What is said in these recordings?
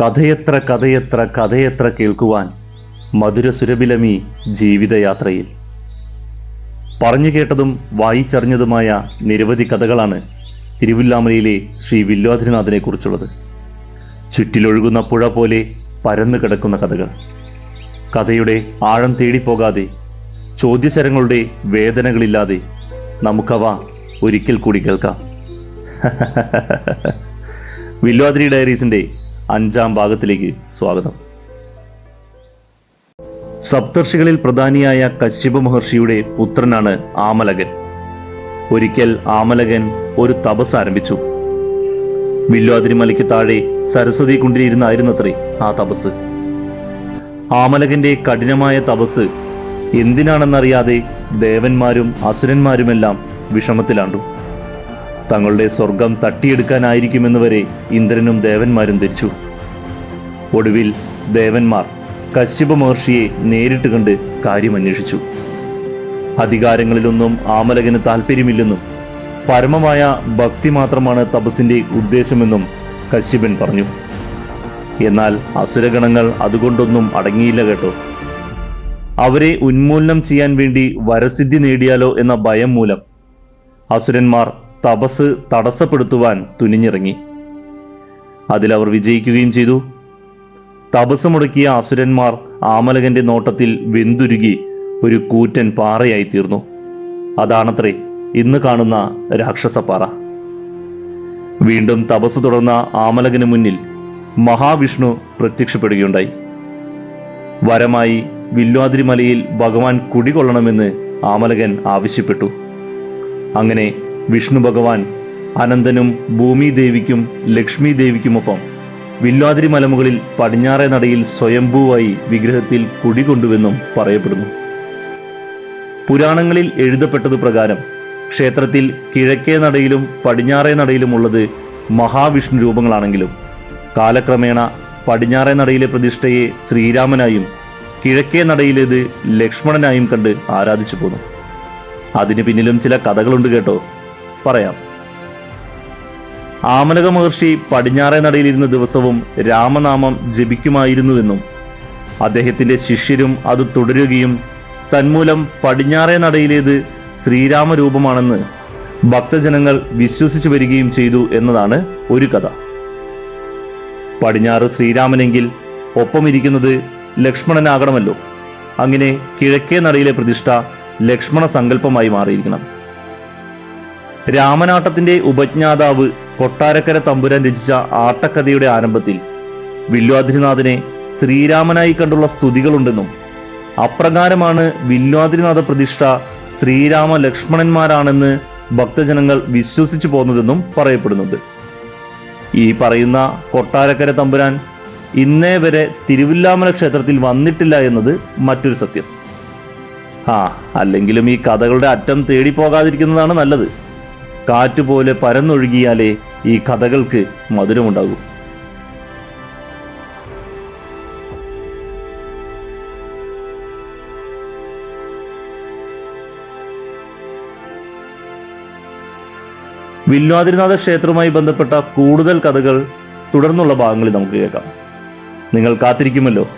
കഥയെത്ര കഥയത്ര കഥയത്ര കേൾക്കുവാൻ മധുരസുരബിലമി ജീവിതയാത്രയിൽ. പറഞ്ഞു കേട്ടതും വായിച്ചറിഞ്ഞതുമായ നിരവധി കഥകളാണ് തിരുവില്ലാമലയിലെ ശ്രീ വില്വാധിനാഥനെ കുറിച്ചുള്ളത് ചുറ്റിലൊഴുകുന്ന പുഴ പോലെ പരന്നു കിടക്കുന്ന കഥകൾ. കഥയുടെ ആഴം തേടിപ്പോകാതെ ചോദ്യശരങ്ങളുടെ വേദനകളില്ലാതെ നമുക്കവ ഒരിക്കൽ കൂടി കേൾക്കാം. വില്വാദ്രി ഡയറീസിന്റെ അഞ്ചാം ഭാഗത്തിലേക്ക് സ്വാഗതം. സപ്തർഷികളിൽ പ്രധാനിയായ കശ്യപ മഹർഷിയുടെ പുത്രനാണ് ആമലകൻ. ഒരിക്കൽ ആമലകൻ ഒരു തപസ് ആരംഭിച്ചു. വില്വാതിരിമലയ്ക്ക് താഴെ സരസ്വതി കുണ്ടിലിരുന്നായിരുന്നത്രേ ആ തപസ്. ആമലകന്റെ കഠിനമായ തപസ് എന്തിനാണെന്നറിയാതെ ദേവന്മാരും അസുരന്മാരുമെല്ലാം വിഷമത്തിലാണ്ടു. തങ്ങളുടെ സ്വർഗം തട്ടിയെടുക്കാനായിരിക്കുമെന്ന് വരെ ഇന്ദ്രനും ദേവന്മാരും ധരിച്ചു. ഒടുവിൽ ദേവന്മാർ കശ്യപ മഹർഷിയെ നേരിട്ട് കണ്ട് കാര്യമന്വേഷിച്ചു. അധികാരങ്ങളിലൊന്നും ആമലകന് താല്പര്യമില്ലെന്നും പരമമായ ഭക്തി മാത്രമാണ് തപസ്സിന്റെ ഉദ്ദേശമെന്നും കശ്യപൻ പറഞ്ഞു. എന്നാൽ അസുരഗണങ്ങൾ അതുകൊണ്ടൊന്നും അടങ്ങിയില്ല കേട്ടോ. അവരെ ഉന്മൂലനം ചെയ്യാൻ വേണ്ടി വരസിദ്ധി നേടിയാലോ എന്ന ഭയം മൂലം അസുരന്മാർ തപസ് തടസ്സപ്പെടുത്തുവാൻ തുനിഞ്ഞിറങ്ങി. അതിലവർ വിജയിക്കുകയും ചെയ്തു. തപസ് മുടക്കിയ അസുരന്മാർ ആമലകന്റെ നോട്ടത്തിൽ വെന്തുരുകി ഒരു കൂറ്റൻ പാറയായി തീർന്നു അതാണത്രേ ഇന്ന് കാണുന്ന രാക്ഷസപ്പാറ. വീണ്ടും തപസ് തുടർന്ന ആമലകന് മുന്നിൽ മഹാവിഷ്ണു പ്രത്യക്ഷപ്പെടുകയുണ്ടായി. വരമായി വില്വാദ്രി മലയിൽ ഭഗവാൻ കുടികൊള്ളണമെന്ന് ആമലകൻ ആവശ്യപ്പെട്ടു. അങ്ങനെ വിഷ്ണു ഭഗവാൻ അനന്തനും ഭൂമി ദേവിക്കും ലക്ഷ്മി ദേവിക്കുമൊപ്പം വില്ലാതിരി മലമുകളിൽ പടിഞ്ഞാറേ നടയിൽ സ്വയംഭൂവായി വിഗ്രഹത്തിൽ കുടികൊണ്ടുവെന്നും പറയപ്പെടുന്നു. പുരാണങ്ങളിൽ എഴുതപ്പെട്ടത് പ്രകാരം ക്ഷേത്രത്തിൽ കിഴക്കേ നടയിലും പടിഞ്ഞാറേ നടയിലും ഉള്ളത് മഹാവിഷ്ണു രൂപങ്ങളാണെങ്കിലും കാലക്രമേണ പടിഞ്ഞാറേ നടയിലെ പ്രതിഷ്ഠയെ ശ്രീരാമനായും കിഴക്കേ നടയിലേത് ലക്ഷ്മണനായും കണ്ട് ആരാധിച്ചു പോന്നു. അതിന് പിന്നിലും ചില കഥകളുണ്ട് കേട്ടോ. പറയാം. ആമലക മഹർഷി പടിഞ്ഞാറേ നടയിലിരുന്ന ദിവസവും രാമനാമം ജപിക്കുമായിരുന്നുവെന്നും അദ്ദേഹത്തിന്റെ ശിഷ്യരും അത് തുടരുകയും തന്മൂലം പടിഞ്ഞാറേ നടയിലേത് ശ്രീരാമരൂപമാണെന്ന് ഭക്തജനങ്ങൾ വിശ്വസിച്ചു വരികയും ചെയ്തു എന്നതാണ് ഒരു കഥ. പടിഞ്ഞാറ് ശ്രീരാമനെങ്കിൽ ഒപ്പമിരിക്കുന്നത് ലക്ഷ്മണനാകണമല്ലോ. അങ്ങനെ കിഴക്കേ നടയിലെ പ്രതിഷ്ഠ ലക്ഷ്മണ സങ്കല്പമായി മാറിയിരിക്കണം. രാമനാട്ടത്തിന്റെ ഉപജ്ഞാതാവ് കൊട്ടാരക്കര തമ്പുരാൻ രചിച്ച ആട്ടക്കഥയുടെ ആരംഭത്തിൽ വില്വാദ്രിനാഥനെ ശ്രീരാമനായി കണ്ടുള്ള സ്തുതികളുണ്ടെന്നും അപ്രകാരമാണ് വില്വാദ്രിനാഥ പ്രതിഷ്ഠ ശ്രീരാമ ലക്ഷ്മണന്മാരാണെന്ന് ഭക്തജനങ്ങൾ വിശ്വസിച്ചു പോന്നതെന്നും പറയപ്പെടുന്നുണ്ട്. ഈ പറയുന്ന കൊട്ടാരക്കര തമ്പുരാൻ ഇന്നേ വരെ തിരുവില്ലാമല ക്ഷേത്രത്തിൽ വന്നിട്ടില്ല എന്നത് മറ്റൊരു സത്യം. ആ അല്ലെങ്കിലും ഈ കഥകളുടെ അറ്റം തേടി പോകാതിരിക്കുന്നതാണ് നല്ലത്. കാറ്റുപോലെ പരന്നൊഴുകിയാലേ ഈ കഥകൾക്ക് മധുരമുണ്ടാകൂ. വില്വാതിരിനാഥ ക്ഷേത്രവുമായി ബന്ധപ്പെട്ട കൂടുതൽ കഥകൾ തുടർന്നുള്ള ഭാഗങ്ങളിൽ നമുക്ക് കേൾക്കാം. നിങ്ങൾ കാത്തിരിക്കുമല്ലോ.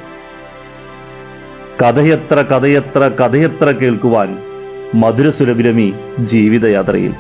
കഥയത്ര കഥയത്ര കഥയത്ര കേൾക്കുവാൻ മധുരസുലഭിലമി ജീവിതയാത്രയിൽ.